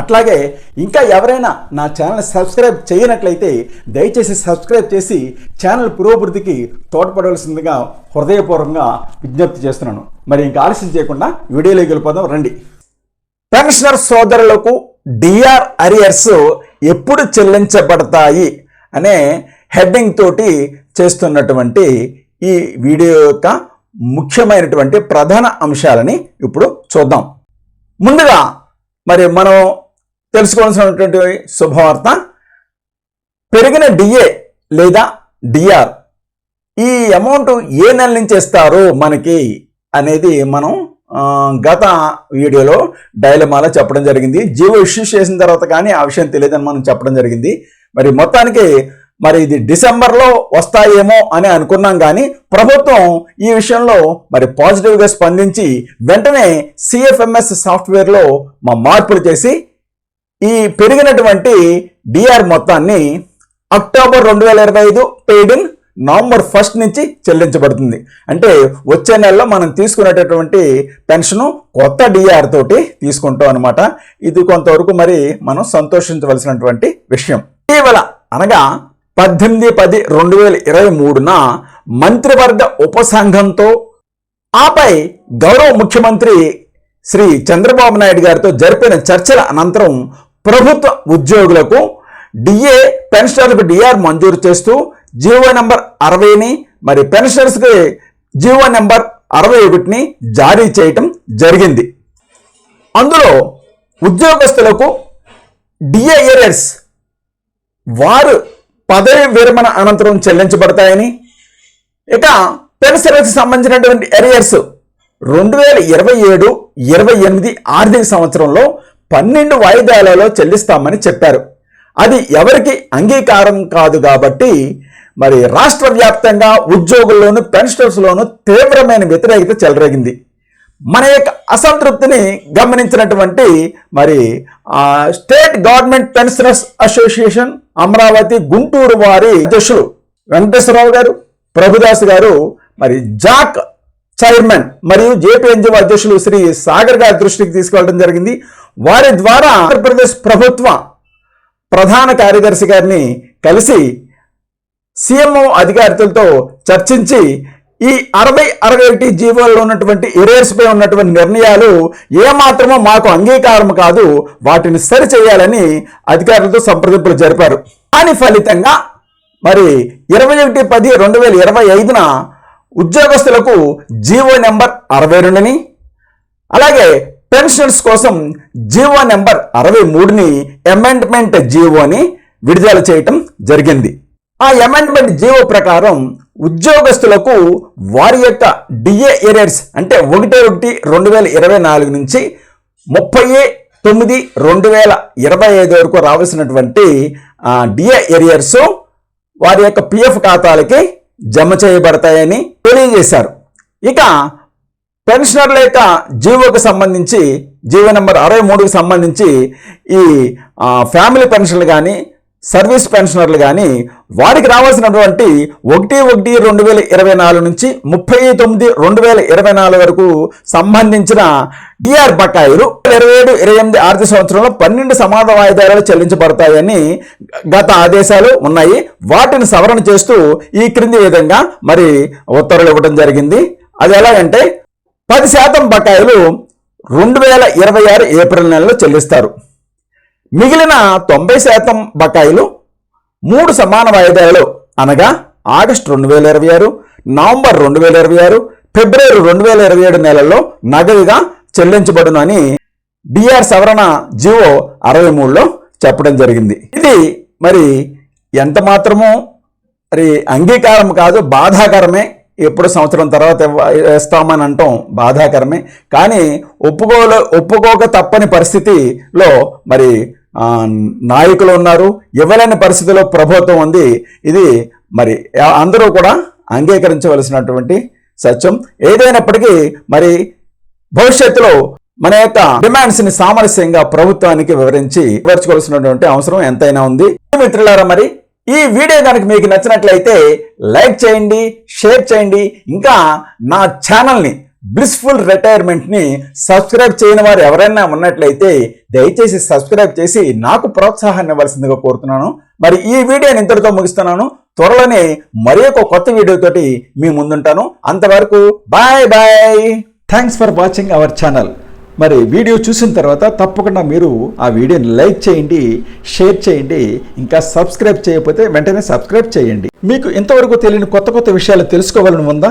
అట్లాగే ఇంకా ఎవరైనా నా ఛానల్ సబ్స్క్రైబ్ చేయనట్లయితే దయచేసి సబ్స్క్రైబ్ చేసి ఛానల్ పురోభివృద్ధికి తోడ్పడవలసిందిగా హృదయపూర్వకంగా విజ్ఞప్తి చేస్తున్నాను. మరి ఇంకా ఆలస్యం చేయకుండా వీడియోలోకి వెళ్ళిపోదాం రండి. పెన్షనర్ సోదరులకు డిఆర్ అరియర్స్ ఎప్పుడు చెల్లించబడతాయి అనే హెడ్డింగ్ తోటి చేస్తున్నటువంటి ఈ వీడియో యొక్క ముఖ్యమైనటువంటి ప్రధాన అంశాలని ఇప్పుడు చూద్దాం. ముందుగా మరి మనం తెలుసుకోవాల్సినటువంటి శుభవార్త. పెరిగిన డిఏ లేదా డిఆర్ ఈ అమౌంట్ ఏ నెల నుంచి ఇస్తారు మనకి అనేది మనం గత వీడియోలో డైలమాలో చెప్పడం జరిగింది. జియో ఇష్యూ చేసిన తర్వాత కానీ ఆ విషయం తెలియదని మనం చెప్పడం జరిగింది. మరి మొత్తానికి మరి ఇది డిసెంబర్లో వస్తాయేమో అని అనుకున్నాం కానీ ప్రభుత్వం ఈ విషయంలో మరి పాజిటివ్గా స్పందించి వెంటనే సిఎఫ్ఎంఎస్ సాఫ్ట్వేర్లో మా మార్పులు చేసి ఈ పెరిగినటువంటి డిఆర్ మొత్తాన్ని అక్టోబర్ రెండు వేల ఇరవై ఐదు పెయిడ్ ఇన్ నవంబర్ ఫస్ట్ నుంచి చెల్లించబడుతుంది. అంటే వచ్చే నెలలో మనం తీసుకునేటటువంటి పెన్షను కొత్త డిఆర్ తోటి తీసుకుంటాం అనమాట ఇది కొంతవరకు మరి మనం సంతోషించవలసినటువంటి విషయం. ఇటీవల అనగా పద్దెనిమిది పది రెండు వేల ఇరవై మూడున మంత్రివర్గ ఉపసంఘంతో ఆపై గౌరవ ముఖ్యమంత్రి శ్రీ చంద్రబాబు నాయుడు గారితో జరిపిన చర్చల అనంతరం ప్రభుత్వ ఉద్యోగులకు డిఏ పెన్షనర్లకు డిఆర్ మంజూరు చేస్తూ జీవో నెంబర్ అరవైని మరి పెన్షనర్స్కి జీవో నెంబర్ అరవై ఒకటిని జారీ చేయటం జరిగింది. అందులో ఉద్యోగస్తులకు డిఏ ఏరియర్స్ వారు పదవి విరమణ అనంతరం చెల్లించబడతాయని ఇక పెన్షనర్స్కి సంబంధించినటువంటి ఎరియర్స్ రెండు వేల ఇరవై ఏడు ఇరవై ఎనిమిది ఆర్థిక సంవత్సరంలో పన్నెండు వాయిదాలలో చెల్లిస్తామని చెప్పారు. అది ఎవరికి అంగీకారం కాదు కాబట్టి మరి రాష్ట్ర వ్యాప్తంగా ఉద్యోగుల్లోను పెన్షనర్స్లోను తీవ్రమైన వ్యతిరేకత చెలరేగింది. మన యొక్క అసంతృప్తిని గమనించినటువంటి మరి state government pensioners association Amaravati Guntur వారి అధ్యక్షులు వెంకటేశ్వరరావు గారు ప్రభుదాస్ గారు మరి జాక్ చైర్మన్ మరియు జేపీఎన్జీ అధ్యక్షులు శ్రీ సాగర్ గారి దృష్టికి తీసుకెళ్ళడం జరిగింది. వారి ద్వారా ఆంధ్రప్రదేశ్ ప్రభుత్వ ప్రధాన కార్యదర్శి గారిని కలిసి సీఎంఓ అధికారులతో చర్చించి ఈ అరవై అరవై ఒకటి జీవోల్లో ఉన్నటువంటి ఎరేర్స్పై ఉన్నటువంటి నిర్ణయాలు ఏమాత్రమో మాకు అంగీకారం కాదు వాటిని సరి చేయాలని అధికారులతో సంప్రదింపులు జరిపారు. దాని ఫలితంగా మరి ఇరవై ఒకటి పది రెండు వేల ఇరవై ఐదున ఉద్యోగస్తులకు జీవో నెంబర్ అరవై రెండుని అలాగే పెన్షన్స్ కోసం జీవో నెంబర్ అరవై మూడుని అమెండ్మెంట్ జీవోని విడుదల చేయటం జరిగింది. ఆ అమెండ్మెంట్ జీవో ప్రకారం ఉద్యోగస్తులకు వారి యొక్క డిఏ ఎరియర్స్ అంటే ఒకటి ఒకటి రెండు వేల ఇరవై నాలుగు నుంచి ముప్పై తొమ్మిది రెండు వేల ఇరవై ఐదు వరకు రావాల్సినటువంటి డిఏ ఎరియర్స్ వారి యొక్క పిఎఫ్ ఖాతాలకి జమ చేయబడతాయని తెలియజేశారు. ఇక పెన్షనర్ల యొక్క జీవోకు సంబంధించి జీవో నెంబర్ అరవై మూడుకు సంబంధించి ఈ ఫ్యామిలీ పెన్షన్లు కానీ సర్వీస్ పెన్షనర్లు కానీ వారికి రావాల్సినటువంటి ఒకటి ఒకటి రెండు వేల ఇరవై నాలుగు నుంచి ముప్పై తొమ్మిది రెండు వేల ఇరవై నాలుగు వరకు సంబంధించిన డిఆర్ బకాయిలు ఇరవై ఏడు ఇరవై ఎనిమిది ఆర్థిక సంవత్సరంలో పన్నెండు సమాధ వాయిదాలు చెల్లించబడతాయని గత ఆదేశాలు ఉన్నాయి. వాటిని సవరణ చేస్తూ ఈ క్రింది విధంగా మరి ఉత్తర్వులు ఇవ్వడం జరిగింది. అది ఎలాగంటే పది శాతం బకాయిలు రెండు వేల ఇరవై ఆరు ఏప్రిల్ నెలలో చెల్లిస్తారు. మిగిలిన తొంభై శాతం బకాయిలు మూడు సమాన వాయిదాలు అనగా ఆగస్టు రెండు వేల ఇరవై ఆరు నవంబర్ రెండు వేల ఇరవై ఆరు ఫిబ్రవరి రెండు వేల ఇరవై ఏడు నెలల్లో నగదుగా చెల్లించబడును అని డిఆర్ సవరణ జివో అరవై మూడులో చెప్పడం జరిగింది. ఇది మరి ఎంత మాత్రమూ మరి అంగీకారం కాదు బాధాకరమే. ఎప్పుడు సంవత్సరం తర్వాత వేస్తామని ఇస్తామని అంటాం బాధాకరమే. కానీ ఒప్పుకోలే ఒప్పుకోక తప్పని పరిస్థితిలో మరి నాయకులు ఉన్నారు ఇవ్వలేని పరిస్థితిలో ప్రభుత్వం ఉంది. ఇది మరి అందరూ కూడా అంగీకరించవలసినటువంటి సత్యం. ఏదైనప్పటికీ మరి భవిష్యత్తులో మన యొక్క డిమాండ్స్ని సామరస్యంగా ప్రభుత్వానికి వివరించి వివరించుకోవాల్సినటువంటి అవసరం ఎంతైనా ఉంది. మిత్రులారా మరి ఈ వీడియో కనుక మీకు నచ్చినట్లయితే లైక్ చేయండి షేర్ చేయండి. ఇంకా నా ఛానల్ని బ్లిస్ఫుల్ రిటైర్మెంట్ని సబ్స్క్రైబ్ చేయని వారు ఎవరైనా ఉన్నట్లయితే దయచేసి సబ్స్క్రైబ్ చేసి నాకు ప్రోత్సాహాన్ని ఇవ్వాల్సిందిగా కోరుతున్నాను. మరి ఈ వీడియోని ఇంతటితో ముగిస్తున్నాను. త్వరలోనే మరి ఒక కొత్త వీడియోతోటి మీ ముందుంటాను. అంతవరకు bye bye thanks for watching our channel మరి వీడియో చూసిన తర్వాత తప్పకుండా మీరు ఆ వీడియోని లైక్ చేయండి షేర్ చేయండి ఇంకా సబ్స్క్రైబ్ చేయకపోతే వెంటనే సబ్స్క్రైబ్ చేయండి. మీకు ఇంతవరకు తెలియని కొత్త కొత్త విషయాలు తెలుసుకోవాలని ఉందా?